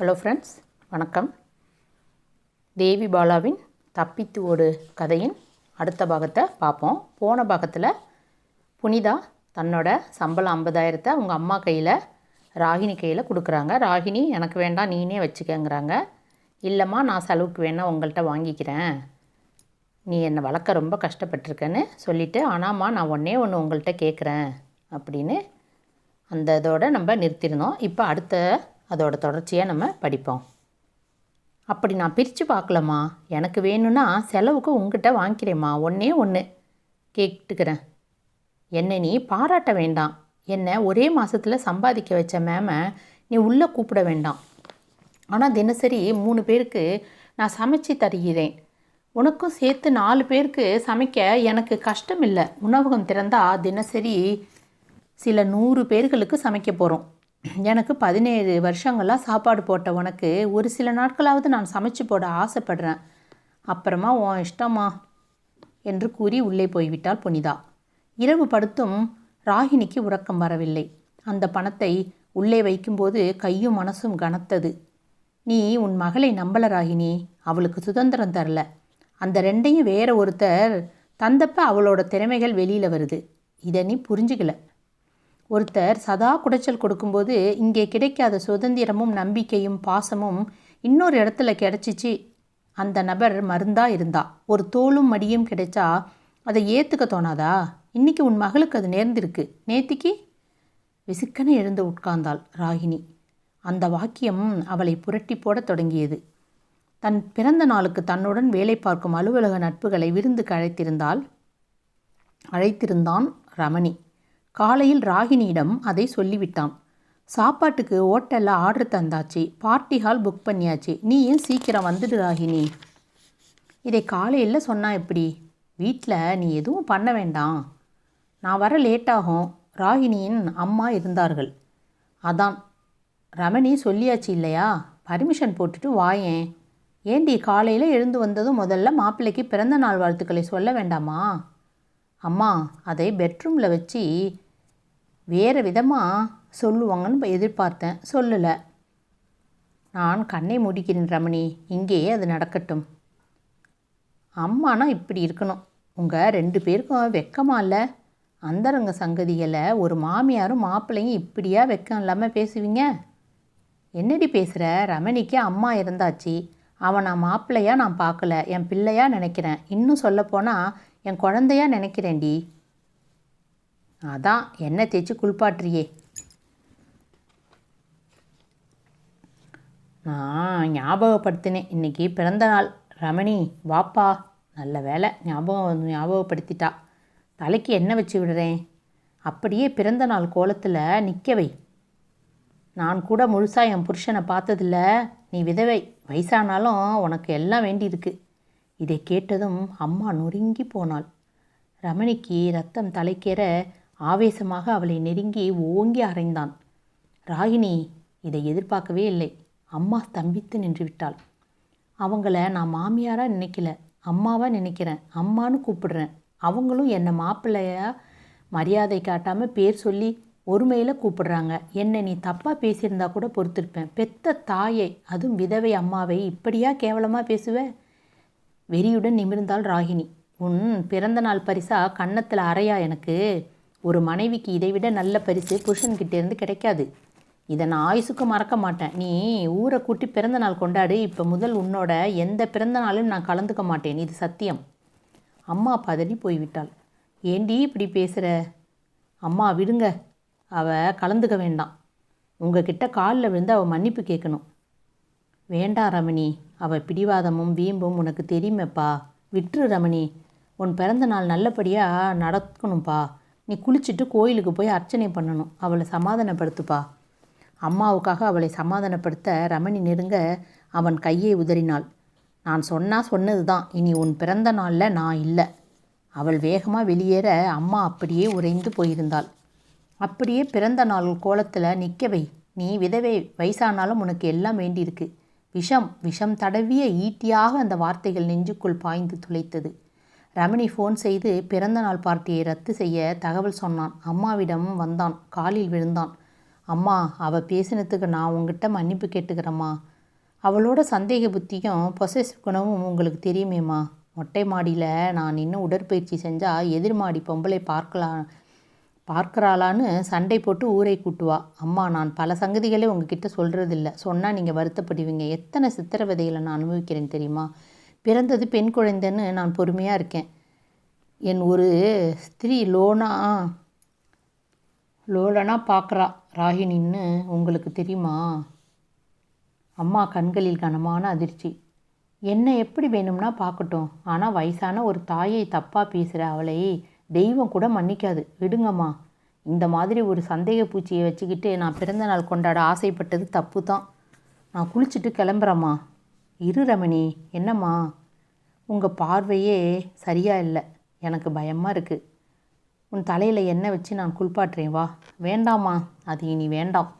Hello friends வணக்கம். தேவி பாலாவின் தப்பித்து ஓடு கதையின் அடுத்த பாகத்தை பார்ப்போம். போன பாகத்தில் புனிதா தன்னோட சம்பளம் ஐம்பதாயிரத்தை அவங்க அம்மா கையில் ராகினி கையில் கொடுக்குறாங்க. ராகினி எனக்கு வேண்டாம் நீனே வச்சுக்கங்கிறாங்க. இல்லைம்மா நான் செலவுக்கு வேணால் உங்கள்கிட்ட வாங்கிக்கிறேன். நீ என்னை வளர்க்க ரொம்ப கஷ்டப்பட்டிருக்கேன்னு சொல்லிவிட்டு ஆனாம்மா நான் ஒன்றே ஒன்று உங்கள்கிட்ட கேட்குறேன் அப்படின்னு அந்த இதோடு நம்ம நிறுத்திருந்தோம். இப்போ அடுத்த அதோட தொடர்ச்சியாக நம்ம படிப்போம். அப்படி நான் பிரித்து பார்க்கலம்மா. எனக்கு வேணும்னா செலவுக்கு உங்ககிட்ட வாங்கிக்கிறேம்மா. ஒன்றே ஒன்று கேட்டுக்கிறேன். என்னை நீ பாராட்ட வேண்டாம். என்னை ஒரே மாதத்தில் சம்பாதிக்க வச்ச மேமை நீ உள்ளே கூப்பிட வேண்டாம். ஆனால் தினசரி மூணு பேருக்கு நான் சமைச்சு தருகிறேன். உனக்கும் சேர்த்து நாலு பேருக்கு சமைக்க எனக்கு கஷ்டம் இல்லை உணவகம் திறந்தால் தினசரி சில நூறு பேர்களுக்கு சமைக்க போகிறோம் எனக்கு பதினேழு வருஷங்களாக சாப்பாடு போட்ட உனக்கு ஒரு சில நாட்களாவது நான் சமைச்சு போட ஆசைப்படுறேன். அப்புறமா உன் இஷ்டமா என்று கூறி உள்ளே போய்விட்டாள் புனிதா. இரவு படுத்தும் ராகினிக்கு உறக்கம் வரவில்லை. அந்த பணத்தை உள்ளே வைக்கும்போது கையும் மனசும் கனத்தது. நீ உன் மகளை நம்பல ராகினி அவளுக்கு சுதந்திரம் தரல. அந்த ரெண்டையும் வேற ஒருத்தர் தந்தப்ப அவளோட திறமைகள் வெளியில் வருது. இதை நீ புரிஞ்சுக்கல. ஒருத்தர் சதா குடைச்சல் கொடுக்கும்போது இங்கே கிடைக்காத சுதந்திரமும் நம்பிக்கையும் பாசமும் இன்னொரு இடத்துல கிடைச்சிச்சு. அந்த நபர் மருந்தா இருந்தா? ஒரு தோளும் மடியும் கிடைச்சா அதை ஏற்றுக்க தோணாதா? இன்னைக்கு உன் மகளுக்கு அது நேர்ந்திருக்கு. நேத்திக்கு? விசுக்கன எழுந்து உட்கார்ந்தாள் ராகினி. அந்த வாக்கியம் அவளை புரட்டி போடத் தொடங்கியது. தன் பிறந்த நாளுக்கு தன்னுடன் வேலை பார்க்கும் அலுவலக நட்புகளை விருந்துக்கு அழைத்திருந்தால் அழைத்திருந்தான் ரமணி. காலையில் ராகினியிடம் அதை சொல்லிவிட்டான். சாப்பாட்டுக்கு ஹோட்டலில் ஆர்டர் தந்தாச்சு பார்ட்டி ஹால் புக் பண்ணியாச்சு நீ ஏன் சீக்கிரம் வந்துடு ராகினி? இதை காலையில் சொன்னா எப்படி? வீட்டில் நீ எதுவும் பண்ண வேண்டாம். நான் வர லேட்டாகும். ராகினியின் அம்மா இருந்தார்கள். அதான் ரமணி சொல்லியாச்சு இல்லையா? பர்மிஷன் போட்டுட்டு வாயேன். ஏண்டி காலையில் எழுந்து வந்ததும் முதல்ல மாப்பிள்ளைக்கு பிறந்த நாள் வாழ்த்துக்களை சொல்ல வேண்டாமா? அம்மா அதை பெட்ரூமில் வச்சு வேறு விதமாக சொல்லுவாங்கன்னு எதிர்பார்த்தேன். சொல்லலை. நான் கண்ணை மூடிக்கிறேன் ரமணி. இங்கேயே அது நடக்கட்டும். அம்மானா இப்படி இருக்கணும். உங்கள் ரெண்டு பேருக்கும் வெக்கமாக இல்லை? அந்தரங்க சங்கதிகளை ஒரு மாமியாரும் மாப்பிள்ளையும் இப்படியா வெக்கம் இல்லாமல் பேசுவீங்க? என்னடி பேசுகிற ரமணிக்கு அம்மா இருந்தாச்சு. அவனை மாப்பிள்ளையாக நான் பார்க்கல என் பிள்ளையாக நினைக்கிறேன். இன்னும் சொல்லப்போனால் என் குழந்தையா நினைக்கிறேன்டி. அதான் என்ன தேய்ச்சி குளிப்பாட்டுறியே. நான் ஞாபகப்படுத்தினேன். இன்னைக்கு பிறந்த நாள். ரமணி வாப்பா நல்ல வேலை ஞாபகம் ஞாபகப்படுத்திட்டா. தலைக்கு என்ன வச்சு விடுறேன். அப்படியே பிறந்த நாள் கோலத்தில் நிற்க வை. நான் கூட முழுசாக என் புருஷனை பார்த்ததில்ல. நீ விதவை. வயசானாலும் உனக்கு எல்லாம் வேண்டியிருக்கு. இதை கேட்டதும் அம்மா நொறுங்கி போனாள். ரமணிக்கு ரத்தம் தலைக்கேற ஆவேசமாக அவளை நெருங்கி ஓங்கி அறைந்தான். ராகினி இதை எதிர்பார்க்கவே இல்லை. அம்மா ஸ்தம்பித்து நின்று விட்டாள். அவங்கள நான் மாமியாராக நினைக்கல. அம்மாவாக நினைக்கிறேன். அம்மான்னு கூப்பிடுறேன். அவங்களும் என்னை மாப்பிள்ளையா மரியாதை காட்டாமல் பேர் சொல்லி ஒருமையில் கூப்பிடுறாங்க. என்னை நீ தப்பாக பேசியிருந்தா கூட பொறுத்திருப்பேன். பெத்த தாயை அதுவும் விதவை அம்மாவை இப்படியா கேவலமாக பேசுவேன் வெறியுடன் நிமிர்ந்தாள் ராகினி. உன் பிறந்த நாள் பரிசா கன்னத்தில் அறையா எனக்கு? ஒரு மனைவிக்கு இதைவிட நல்ல பரிசு புருஷன்கிட்டேருந்து கிடைக்காது. இதை நான் ஆயுசுக்கு மறக்க மாட்டேன். நீ ஊரை கூட்டி பிறந்த நாள் கொண்டாடு. இப்போ முதல் உன்னோட எந்த பிறந்த நாளும் நான் கலந்துக்க மாட்டேன். இது சத்தியம். அம்மா பதறி போய்விட்டாள். ஏண்டி இப்படி பேசுகிற அம்மா விடுங்க. அவ கலந்துக்க வேண்டாம். உங்ககிட்ட காலில் விழுந்து அவள் மன்னிப்பு கேட்கணும். வேண்டாம் ரமணி. அவள் பிடிவாதமும் வீம்பும் உனக்கு தெரியுமேப்பா. விற்று ரமணி உன் பிறந்த நாள் நல்லபடியாக நடக்கணும்ப்பா நீ குளிச்சுட்டு கோயிலுக்கு போய் அர்ச்சனை பண்ணணும். அவளை சமாதானப்படுத்துப்பா. அம்மாவுக்காக அவளை சமாதானப்படுத்த ரமணி நெருங்க அவன் கையை உதறினாள். நான் சொன்னால் சொன்னது தான் இனி உன் பிறந்த நாளில் நான் இல்லை. அவள் வேகமாக வெளியேற அம்மா அப்படியே உறைந்து போயிருந்தாள். அப்படியே பிறந்த நாள் கோலத்தில் நிற்கவை நீ விதவை வயசானாலும் உனக்கு எல்லாம் வேண்டியிருக்கு. விஷம் விஷம் தடவிய ஈட்டியாக அந்த வார்த்தைகள் நெஞ்சுக்குள் பாய்ந்து துளைத்தது. ரமணி ஃபோன் செய்து பிறந்த நாள் பார்ட்டியை ரத்து செய்ய தகவல் சொன்னான். அம்மாவிடம் வந்தான். காலில் விழுந்தான். அம்மா அவள் பேசினத்துக்கு நான் உங்ககிட்ட மன்னிப்பு கேட்டுக்கிறேம்மா. அவளோட சந்தேக புத்தியும் பொசஸ் குணமும் உங்களுக்கு தெரியுமேம்மா. மொட்டை மாடியில் நான் இன்னும் உடற்பயிற்சி செஞ்சால் எதிர்மாடி பொம்பளை பார்க்கலாம் பார்க்குறாளான்னு சண்டை போட்டு ஊரை கூட்டுவா. அம்மா நான் பல சங்கதிகளே உங்ககிட்ட சொல்கிறதில்ல சொன்னால் நீங்கள் வருத்தப்படுவீங்க. எத்தனை சித்திரவதைகளை நான் அனுபவிக்கிறேன் தெரியுமா? பிறந்தது பெண் குழந்தைன்னு நான் பொறுமையாக இருக்கேன். என் ஒரு ஸ்திரீ லோனா லோலனா பார்க்குறா ராகினின்னு உங்களுக்கு தெரியுமா? அம்மா கண்களில் கனமான அதிர்ச்சி. என்ன எப்படி வேணும்னா பார்க்கட்டும். ஆனால் வயசான ஒரு தாயை தப்பாக பேசுகிற அவளை தெய்வம் கூட மன்னிக்காது. விடுங்கம்மா. இந்த மாதிரி ஒரு சந்தேக பூச்சியை வச்சுக்கிட்டு நான் பிறந்த நாள் கொண்டாட ஆசைப்பட்டது தப்பு தான் நான் குளிச்சுட்டு கிளம்புறேம்மா. இரு ரமணி. என்னம்மா? உங்கள் பார்வையே சரியாக இல்லை. எனக்கு பயமாக இருக்குது உன் தலையில் எண்ணெய் வச்சு நான் குளிப்பாட்டுறேன். வா. வேண்டாம்மா. அது இனி வேண்டாம்.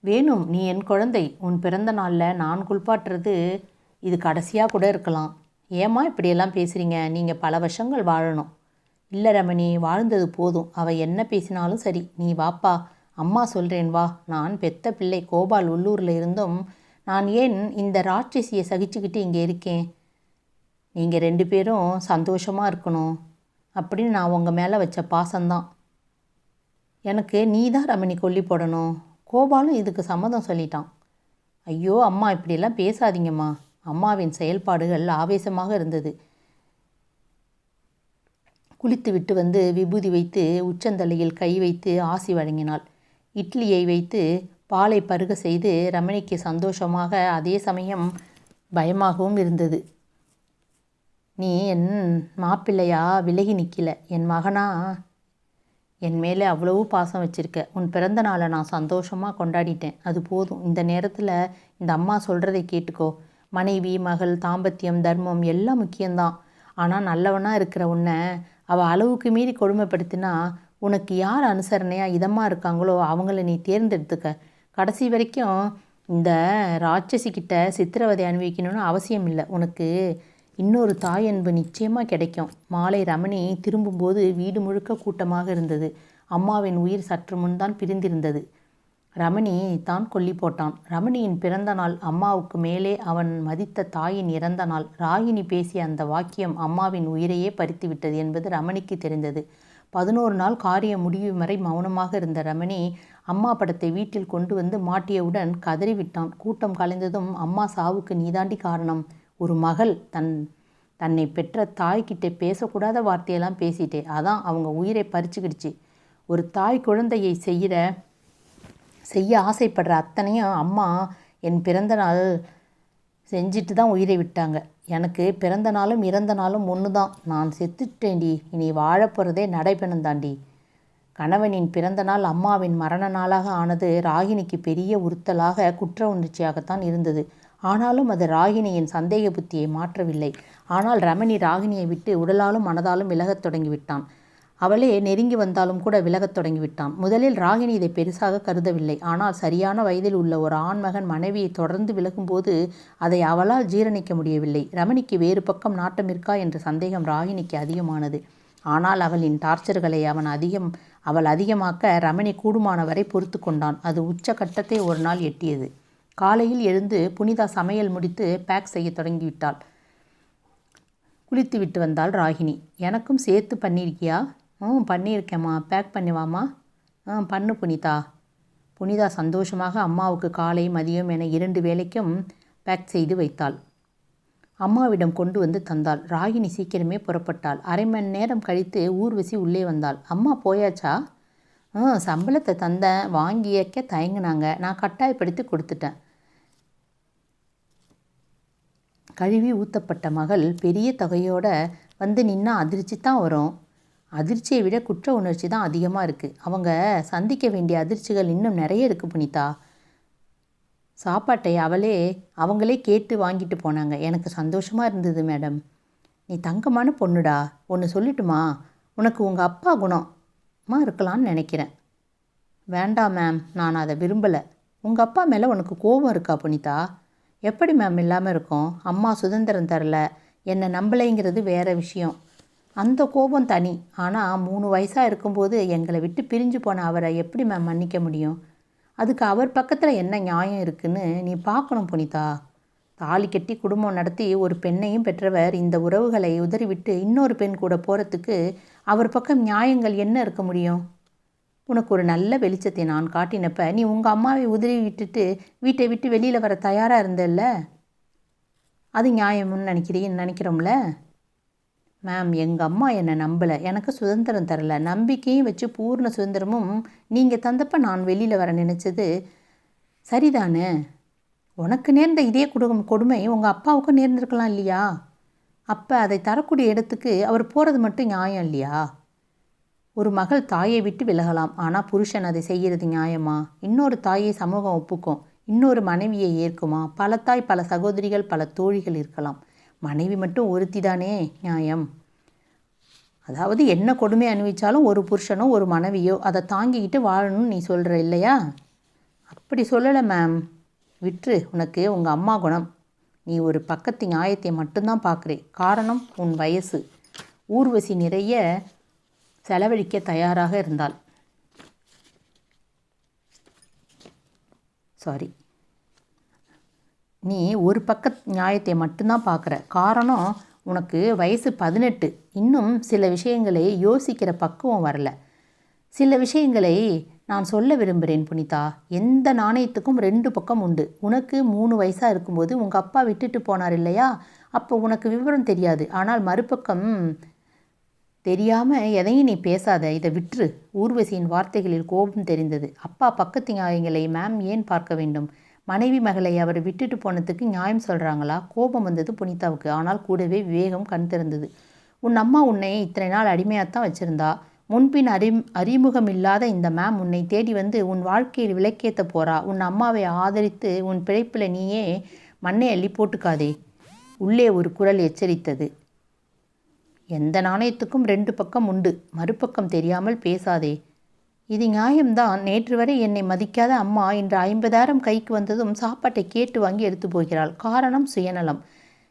வேணும் நீ என் குழந்தை. உன் பிறந்த நாளில் நான் குளிப்பாட்டுறது இது கடைசியாக கூட இருக்கலாம். ஏம்மா இப்படியெல்லாம் பேசுகிறீங்க நீங்கள் பல வருஷங்கள் வாழணும். இல்லை ரமணி வாழ்ந்தது போதும். அவள் என்ன பேசினாலும் சரி. நீ வாப்பா அம்மா சொல்கிறேன் வா. நான் பெத்த பிள்ளை கோபால் உள்ளூரில் இருந்தும் நான் ஏன் இந்த ராட்சசியை சகிச்சுக்கிட்டு இங்கே இருக்கேன்? நீங்கள் ரெண்டு பேரும் சந்தோஷமாக இருக்கணும் அப்படின்னு நான் உங்கள் மேலே வச்ச பாசம்தான். எனக்கு நீ தான் ரமணி கொல்லி போடணும். கோபாலும் இதுக்கு சம்மதம் சொல்லிட்டான். ஐயோ அம்மா இப்படியெல்லாம் பேசாதீங்கம்மா. அம்மாவின் செயல்பாடுகள் ஆவேசமாக இருந்தது. குளித்து விட்டு வந்து விபூதி வைத்து உச்சந்தலையில் கை வைத்து ஆசி வழங்கினாள். இட்லியை வைத்து பாலை பருக செய்து ரமணிக்கு சந்தோஷமாக அதே சமயம் பயமாகவும் இருந்தது. நீ என் மாப்பிள்ளையா? விலகி நிற்கல என் மகனா? என் மேலே அவ்வளவு பாசம் வச்சுருக்க. உன் பிறந்த நாளை நான் சந்தோஷமாக கொண்டாடிட்டேன். அது போதும். இந்த நேரத்தில் இந்த அம்மா சொல்கிறதை கேட்டுக்கோ. மனைவி மகள் தாம்பத்தியம் தர்மம் எல்லாம் முக்கியம்தான். ஆனால் நல்லவனாக இருக்கிற உன்னை அவள் அளவுக்கு மீறி கொடுமைப்படுத்தினா உனக்கு யார் அனுசரணையாக இதமாக இருக்காங்களோ அவங்கள நீ தேர்ந்தெடுத்துக்க. கடைசி வரைக்கும் இந்த ராட்சசிக்கிட்ட சித்திரவதை அனுபவிக்கணும்னு அவசியம் இல்லை. உனக்கு இன்னொரு தாய் அன்பு நிச்சயமாக கிடைக்கும். மாலை ரமணி திரும்பும்போது வீடு முழுக்க கூட்டமாக இருந்தது. அம்மாவின் உயிர் சற்று முன் தான் பிரிந்திருந்தது. ரமணி தான் கொல்லி போட்டான். ரமணியின் பிறந்த நாள் அம்மாவுக்கு மேலே அவன் மதித்த தாயின் இறந்த நாள். ராகினி பேசிய அந்த வாக்கியம் அம்மாவின் உயிரையே பறித்துவிட்டது என்பது ரமணிக்கு தெரிந்தது. பதினோரு நாள் காரியம் முடியும் வரை மௌனமாக இருந்த ரமணி அம்மா படத்தை வீட்டில் கொண்டு வந்து மாட்டியவுடன் கதறிவிட்டான். கூட்டம் கலைந்ததும் அம்மா சாவுக்கு நீதாண்டி காரணம். ஒரு மகள் தன் தன்னை பெற்ற தாய்கிட்ட பேசக்கூடாத வார்த்தையெல்லாம் பேசிட்டே. அதான் அவங்க உயிரை பறிச்சுக்கிடுச்சு. ஒரு தாய் குழந்தையை செய்கிற செய்ய ஆசைப்படுற அத்தனையும் அம்மா என் பிறந்த நாள் செஞ்சுட்டு தான் உயிரை விட்டாங்க. எனக்கு பிறந்த நாளும் இறந்த நாளும் ஒன்று தான் நான் செத்துட்டேன்டி. இனி வாழப்போகிறதே நடைபெணந்தாண்டி. கணவனின் பிறந்த நாள் அம்மாவின் மரண நாளாக ஆனது ராகினிக்கு பெரிய உறுத்தலாக குற்ற உணர்ச்சியாகத்தான் இருந்தது. ஆனாலும் அது ராகினியின் சந்தேக புத்தியை மாற்றவில்லை. ஆனால் ரமணி ராகினியை விட்டு உடலாலும் மனதாலும் விலகத் தொடங்கிவிட்டான் அவளே நெருங்கி வந்தாலும் கூட விலகத் தொடங்கிவிட்டான். முதலில் ராகினி இதை பெருசாக கருதவில்லை. ஆனால் சரியான வயதில் உள்ள ஒரு ஆண்மகன் மனைவியை தொடர்ந்து விலகும்போது அதை அவளால் ஜீரணிக்க முடியவில்லை. ரமணிக்கு வேறு பக்கம் நாட்டம் இருக்கா என்ற சந்தேகம் ராகினிக்கு அதிகமானது. ஆனால் அவளின் டார்ச்சர்களை அவன் அதிகம் அவள் அதிகமாக்க ரமணி கூடுமானவரை பொறுத்து கொண்டான். அது உச்ச கட்டத்தை ஒரு நாள் எட்டியது. காலையில் எழுந்து புனிதா சமையல் முடித்து பேக் செய்ய தொடங்கிவிட்டாள். குளித்து விட்டு வந்தாள் ராகினி எனக்கும் சேர்த்து பண்ணியிருக்கியா? ம் பண்ணியிருக்கேம்மா. பேக் பண்ணிவாம்மா. ஆ பண்ணு புனிதா. புனிதா சந்தோஷமாக அம்மாவுக்கு காலை மதியம் என இரண்டு வேளைக்கும் பேக் செய்து வைத்தாள். அம்மாவிடம் கொண்டு வந்து தந்தாள். ராகினி சீக்கிரமே புறப்பட்டாள். அரை மணி நேரம் கழித்து ஊர்வசி உள்ளே வந்தாள். அம்மா போயாச்சா? ஆ சம்பளத்தை தந்தேன். வாங்கியக்க தயங்கினாங்க. நான் கட்டாயப்படுத்தி கொடுத்துட்டேன். கழுவி ஊற்றப்பட்ட மகள் பெரிய தொகையோட வந்து நின்னா அதிர்ச்சி தான் வரும். அதிர்ச்சியை விட குற்ற உணர்ச்சி தான் அதிகமாக இருக்குது அவங்க சந்திக்க வேண்டிய அதிர்ச்சிகள் இன்னும் நிறைய இருக்குது புனிதா. சாப்பாட்டை அவளே அவங்களே கேட்டு வாங்கிட்டு போனாங்க. எனக்கு சந்தோஷமாக இருந்தது மேடம். நீ தங்கமான பொண்ணுடா. ஒன்று சொல்லட்டுமா? உனக்கு உங்கள் அப்பா குணமா. இருக்கலாம்னு நினைக்கிறேன். வேண்டாம் மேம் நான் அதை விரும்பலை. உங்கள் அப்பா மேலே உனக்கு கோபம் இருக்கா புனிதா? எப்படி மேம் இல்லாமல் இருக்கும்? அம்மா சுதந்திரம் தரல. என்னை நம்பலைங்கிறது வேற விஷயம். அந்த கோபம் தனி. ஆனால் மூணு வயசாக இருக்கும்போது எங்களை விட்டு பிரிஞ்சு போன அவரை எப்படி மேம் மன்னிக்க முடியும்? அதுக்கு அவர் பக்கத்தில் என்ன நியாயம் இருக்குன்னு நீ பார்க்கணும் புனிதா. தாலி கட்டி குடும்பம் நடத்தி ஒரு பெண்ணையும் பெற்றவர் இந்த உறவுகளை உதறிவிட்டு இன்னொரு பெண் கூட போகிறதுக்கு அவர் பக்கம் நியாயங்கள் என்ன இருக்க முடியும்? உனக்கு ஒரு நல்ல வெளிச்சத்தை நான் காட்டினப்ப நீ உங்கள் அம்மாவை உதறி விட்டுட்டு வீட்டை விட்டு வெளியில் வர தயாராக இருந்தல்ல? அது நியாயம்னு நினைக்கிறீன்னு நினைக்கிறோம்ல? மேம் எங்கள் அம்மா என்னை நம்பலை. எனக்கு சுதந்திரம் தரல. நம்பிக்கையும் வச்சு பூர்ண சுதந்திரமும் நீங்கள் தந்தப்போ நான் வெளியில் வர நினச்சது சரிதானே? உனக்கு நேர்ந்த இதே குடும்பம் கொடுமை உங்கள் அப்பாவுக்கும் நேர்ந்திருக்கலாம் இல்லையா? அப்போ அதை தரக்கூடிய இடத்துக்கு அவர் போகிறது மட்டும் நியாயம் இல்லையா? ஒரு மகள் தாயை விட்டு விலகலாம். ஆனால் புருஷன் அதை செய்கிறது நியாயமா? இன்னொரு தாயை சமூகம் ஒப்புக்கும். இன்னொரு மனைவியை ஏற்குமா? பல தாய் பல சகோதரிகள் பல தோழிகள் இருக்கலாம். மனைவி மட்டும் ஒருத்தி தானே நியாயம். அதாவது என்ன கொடுமை அனுபவித்தாலும் ஒரு புருஷனோ ஒரு மனைவியோ அதை தாங்கிக்கிட்டு வாழணும்னு நீ சொல்கிற இல்லையா? அப்படி சொல்லலை மேம் விற்று உனக்கு உங்கள் அம்மா குணம். நீ ஒரு பக்கத்து நியாயத்தை மட்டும்தான் பார்க்குறே. காரணம் உன் வயசு. ஊர்வசி நிறைய செலவழிக்க தயாராக இருந்தாள். சாரி நீ ஒரு பக்க நியாயத்தை மட்டும்தான் பார்க்குற. காரணம் உனக்கு வயசு பதினெட்டு. இன்னும் சில விஷயங்களை யோசிக்கிற பக்குவம் வரல. சில விஷயங்களை நான் சொல்ல விரும்புகிறேன் புனிதா. எந்த நாணயத்துக்கும் ரெண்டு பக்கம் உண்டு. உனக்கு மூணு வயசாக இருக்கும்போது உங்கள் அப்பா விட்டுட்டு போனார் இல்லையா? அப்போ உனக்கு விவரம் தெரியாது. ஆனால் மறுபக்கம் தெரியாமல் எதையும் நீ பேசாத. இதை விற்று ஊர்வசியின் வார்த்தைகளில் கோபம் தெரிந்தது. அப்பா பக்கத்து நியாயங்களை மேம் ஏன் பார்க்க வேண்டும்? மனைவி மகளை அவர் விட்டுட்டு போனதுக்கு நியாயம் சொல்கிறாங்களா கோபம் வந்தது புனிதாவுக்கு. ஆனால் கூடவே விவேகம் கண் திறந்தது. உன் அம்மா உன்னை இத்தனை நாள் அடிமையாக தான் வச்சுருந்தா? முன்பின் அறி அறிமுகம் இல்லாத இந்த மேம் உன்னை தேடி வந்து உன் வாழ்க்கையில் விளக்கேற்ற போறா? உன் அம்மாவை ஆதரித்து உன் பிழைப்பில் நீயே மண்ணை அள்ளி போட்டுக்காதே. உள்ளே ஒரு குரல் எச்சரித்தது. எந்த நாணயத்துக்கும் ரெண்டு பக்கம் உண்டு. மறுபக்கம் தெரியாமல் பேசாதே. இது நியாயம்தான். நேற்று வரை என்னை மதிக்காத அம்மா இன்று ஐம்பதாயிரம் கைக்கு வந்ததும் சாப்பாட்டை கேட்டு வாங்கி எடுத்து போகிறாள். காரணம் சுயநலம்.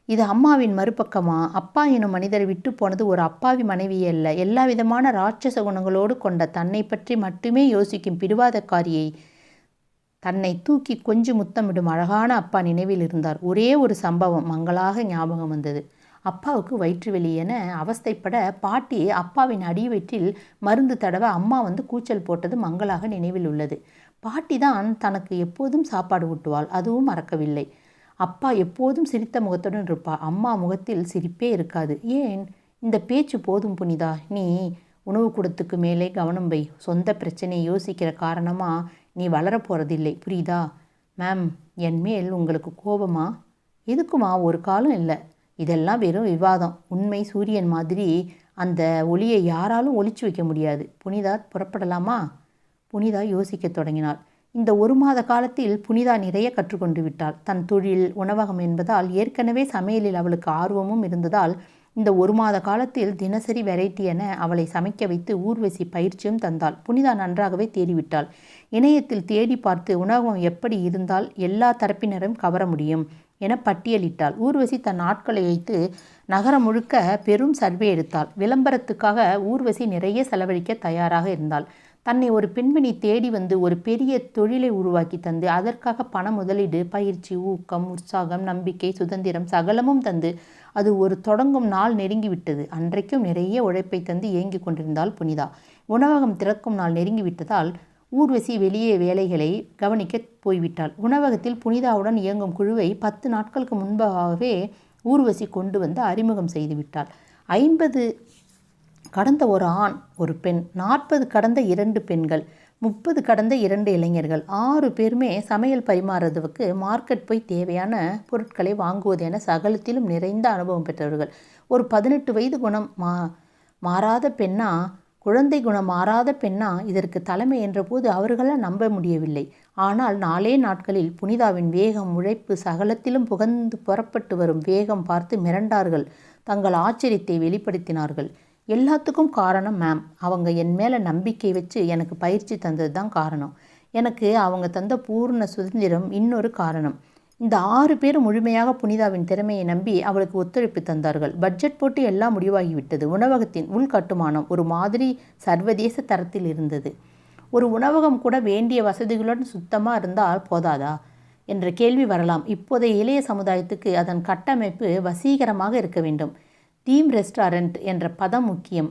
இது அம்மாவின் மறுபக்கமா? அப்பா எனும் மனிதர் விட்டு போனது ஒரு அப்பாவி மனைவியே அல்ல. எல்லா விதமான ராட்சச குணங்களோடு கொண்ட தன்னை பற்றி மட்டுமே யோசிக்கும் பிடிவாதக்காரியை தன்னை தூக்கி கொஞ்சம் முத்தமிடும் அழகான அப்பா நினைவில் இருந்தார். ஒரே ஒரு சம்பவம் மங்களாக ஞாபகம் வந்தது. அப்பாவுக்கு வயிற்று வலி என அவஸ்தைப்பட பாட்டி அப்பாவின் அடிவயிற்றில் மருந்து தடவ அம்மா வந்து கூச்சல் போட்டது மங்களாக நினைவில் உள்ளது. பாட்டி தான் தனக்கு எப்போதும் சாப்பாடு ஊட்டுவாள். அதுவும் மறக்கவில்லை. அப்பா எப்போதும் சிரித்த முகத்துடன் இருப்பா. அம்மா முகத்தில் சிரிப்பே இருக்காது. ஏன்? இந்த பேச்சு போதும் புனிதா. நீ உணவு கூடத்துக்கு மேலே கவனம் வை. சொந்த பிரச்சனையை யோசிக்கிற காரணமாக நீ வளர போகிறதில்லை புரியுதா? மேம் என் மேல் உங்களுக்கு கோபமா? எதுக்குமா? ஒரு காலம் இல்லை. இதெல்லாம் வெறும் விவாதம். உண்மை சூரியன் மாதிரி அந்த ஒளியை யாராலும் ஒழிச்சு வைக்க முடியாது. புனிதா புறப்படலாமா? புனிதா யோசிக்க தொடங்கினாள். இந்த ஒரு மாத காலத்தில் புனிதா நிறைய கற்றுக்கொண்டு விட்டாள். தன் தொழில் உணவகம் என்பதால் ஏற்கனவே சமையலில் அவளுக்கு ஆர்வமும் இருந்ததால் இந்த ஒரு மாத காலத்தில் தினசரி வெரைட்டி என அவளை சமைக்க வைத்து ஊர்வசி பயிற்சியும் தந்தாள். புனிதா நன்றாகவே தேடிவிட்டாள். இணையத்தில் தேடி பார்த்து உணவகம் எப்படி இருந்தால் எல்லா தரப்பினரும் கவர முடியும். என பட்டியலிட்டாள். ஊர்வசி தன் ஆட்களை வைத்து நகரம் முழுக்க பெரும் சர்வே எடுத்தாள். விளம்பரத்துக்காக ஊர்வசி நிறைய செலவழிக்க தயாராக இருந்தாள். தன்னை ஒரு பெண்மணி தேடி வந்து ஒரு பெரிய தொழிலை உருவாக்கி தந்து அதற்காக பண முதலீடு பயிற்சி ஊக்கம் உற்சாகம் நம்பிக்கை சுதந்திரம் சகலமும் தந்து அது ஒரு தொடங்கும் நாள் நெருங்கிவிட்டது அன்றைக்கும் நிறைய உழைப்பை தந்து இயங்கிக் கொண்டிருந்தாள் புனிதா. உணவகம் திறக்கும் நாள் நெருங்கிவிட்டதால் ஊர்வசி வெளியே வேலைகளை கவனிக்க போய்விட்டாள். உணவகத்தில் புனிதாவுடன் இயங்கும் குழுவை பத்து நாட்களுக்கு முன்பாகவே ஊர்வசி கொண்டு வந்து அறிமுகம் செய்துவிட்டாள் ஐம்பது கடந்த ஒரு ஆண் ஒரு பெண் நாற்பது கடந்த இரண்டு பெண்கள் முப்பது கடந்த இரண்டு இளைஞர்கள் ஆறு பேருமே சமையல் பரிமாறுறதுக்கு மார்க்கெட் போய் தேவையான பொருட்களை வாங்குவது என சகலத்திலும் நிறைந்த அனுபவம் பெற்றவர்கள். ஒரு பதினெட்டு வயது குணம் மா மாறாத பெண்ணா குழந்தை குணம் மாறாத பெண்ணா இதற்கு தலைமை என்றபோது அவர்களால் நம்ப முடியவில்லை. ஆனால் நாலே நாட்களில் புனிதாவின் வேகம் உழைப்பு சகலத்திலும் புகந்து புறப்பட்டு வரும் வேகம் பார்த்து மிரண்டார்கள். தங்கள் ஆச்சரியத்தை வெளிப்படுத்தினார்கள். எல்லாத்துக்கும் காரணம் மேம் அவங்க என் மேலே நம்பிக்கை வச்சு எனக்கு பயிற்சி தந்தது தான் காரணம். எனக்கு அவங்க தந்த பூர்ண சுதந்திரம் இன்னொரு காரணம். இந்த ஆறு பேர் முழுமையாக புனிதாவின் திறமையை நம்பி அவளுக்கு ஒத்துழைப்பு தந்தார்கள். பட்ஜெட் போட்டு எல்லாம் முடிவாகிவிட்டது. உணவகத்தின் உள்கட்டுமானம் ஒரு மாதிரி சர்வதேச தரத்தில் இருந்தது. ஒரு உணவகம் கூட வேண்டிய வசதிகளுடன் சுத்தமாக இருந்தால் போதாதா? என்ற கேள்வி வரலாம். இப்போதைய இளைய சமுதாயத்துக்கு அதன் கட்டமைப்பு வசீகரமாக இருக்க வேண்டும். தீம் ரெஸ்டாரண்ட் என்ற பதம் முக்கியம்.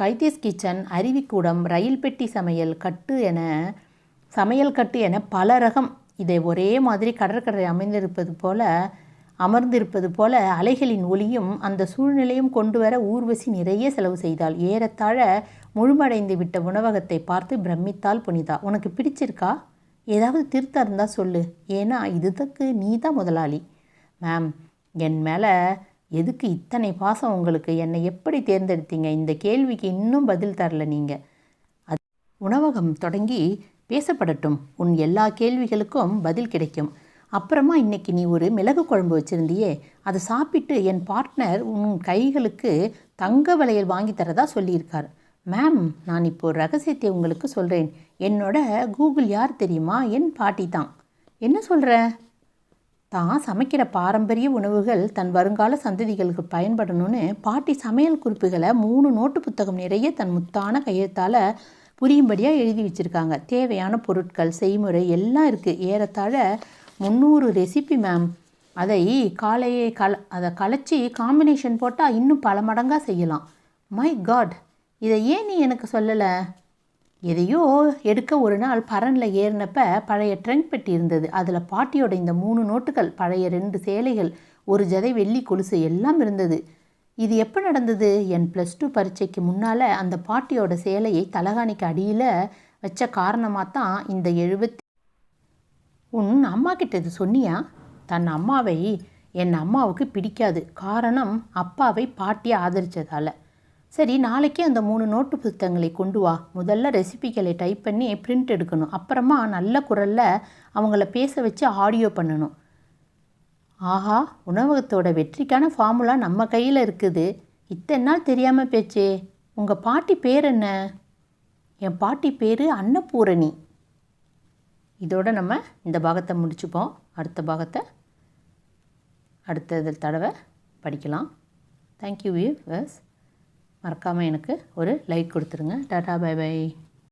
கைத்தீஸ் கிச்சன் அருவிக்கூடம் ரயில் பெட்டி சமையல் கட்டு என சமையல் கட்டு என பல ரகம் இதை ஒரே மாதிரி கடற்கரை அமைந்திருப்பது போல அமர்ந்திருப்பது போல அலைகளின் ஒளியும் அந்த சூழ்நிலையும் கொண்டு வர ஊர்வசி நிறைய செலவு செய்தாள். ஏறத்தாழ முழுமடைந்து விட்ட உணவகத்தை பார்த்து பிரமித்தாள் புனிதா. உனக்கு பிடிச்சிருக்கா? ஏதாவது திருத்தம் இருந்தால் சொல்லு. ஏன்னா இதுதக்கு நீ தான் முதலாளி. மேம் என் மேலே எதுக்கு இத்தனை பாசம் உங்களுக்கு? என்னை எப்படி தேர்ந்தெடுத்தீங்க? இந்த கேள்விக்கு இன்னும் பதில் தரல நீங்கள் அது உணவகம் தொடங்கி பேசப்படட்டும். உன் எல்லா கேள்விகளுக்கும் பதில் கிடைக்கும். அப்புறமா இன்னைக்கு நீ ஒரு மிளகு குழம்பு வச்சுருந்தியே அதை சாப்பிட்டு என் பார்ட்னர் உன் கைகளுக்கு தங்க வளையல் வாங்கி தரதா சொல்லியிருக்கார். மேம் நான் இப்போ ரகசியத்தை உங்களுக்கு சொல்கிறேன் என்னோட கூகுள் யார் தெரியுமா? என் பாட்டி தான். என்ன சொல்கிற தான் சமைக்கிற பாரம்பரிய உணவுகள் தன் வருங்கால சந்ததிகளுக்கு பயன்படணும்னு பாட்டி சமையல் குறிப்புகளை மூணு நோட்டு புத்தகம் நிறைய தன் முத்தான கையெழுத்தால் புரியும்படியாக எழுதி வச்சுருக்காங்க. தேவையான பொருட்கள் செய்முறை எல்லாம் இருக்குது ஏறத்தாழ முந்நூறு ரெசிபி மேம் அதை காலையே கல அதை கலைச்சி காம்பினேஷன் போட்டால் இன்னும் பல மடங்காக செய்யலாம். மை காட் இதை ஏன் நீ எனக்கு சொல்லலை? எதையோ எடுக்க ஒரு நாள் பரனில் ஏறினப்ப பழைய ட்ரெங்க் பெட்டி இருந்தது. அதில் பாட்டியோட இந்த மூணு நோட்டுகள் பழைய ரெண்டு சேலைகள் ஒரு ஜதை வெள்ளி கொலுசு எல்லாம் இருந்தது. இது எப்போ நடந்தது? என் ப்ளஸ் டூ பரீட்சைக்கு முன்னால் அந்த பாட்டியோட சேலையை தலகாணிக்கு அடியில் வச்ச காரணமாக தான் இந்த எழுபத்தி உன் அம்மா கிட்ட இது சொன்னியா? தன் அம்மாவை என் அம்மாவுக்கு பிடிக்காது. காரணம் அப்பாவை பாட்டியை ஆதரித்ததால் சரி நாளைக்கே அந்த மூணு நோட்டு புத்தகங்களை கொண்டு வா. முதல்ல ரெசிபிகளை டைப் பண்ணி பிரிண்ட் எடுக்கணும். அப்புறமா நல்ல குரலில் அவங்கள பேச வச்சு ஆடியோ பண்ணணும். ஆஹா உணவகத்தோட வெற்றிக்கான ஃபார்முலா நம்ம கையில் இருக்குது. இத்தனை நாள் தெரியாமல் பேச்சே. உங்கள் பாட்டி பேர் என்ன? என் பாட்டி பேர் அன்னபூரணி. இதோட நம்ம இந்த பாகத்தை முடிச்சுப்போம். அடுத்த பாகத்தை அடுத்த தடவை படிக்கலாம். தேங்க்யூ வியூவர்ஸ் மறக்காமல் எனக்கு ஒரு லைக் கொடுத்துருங்க. Tata bye by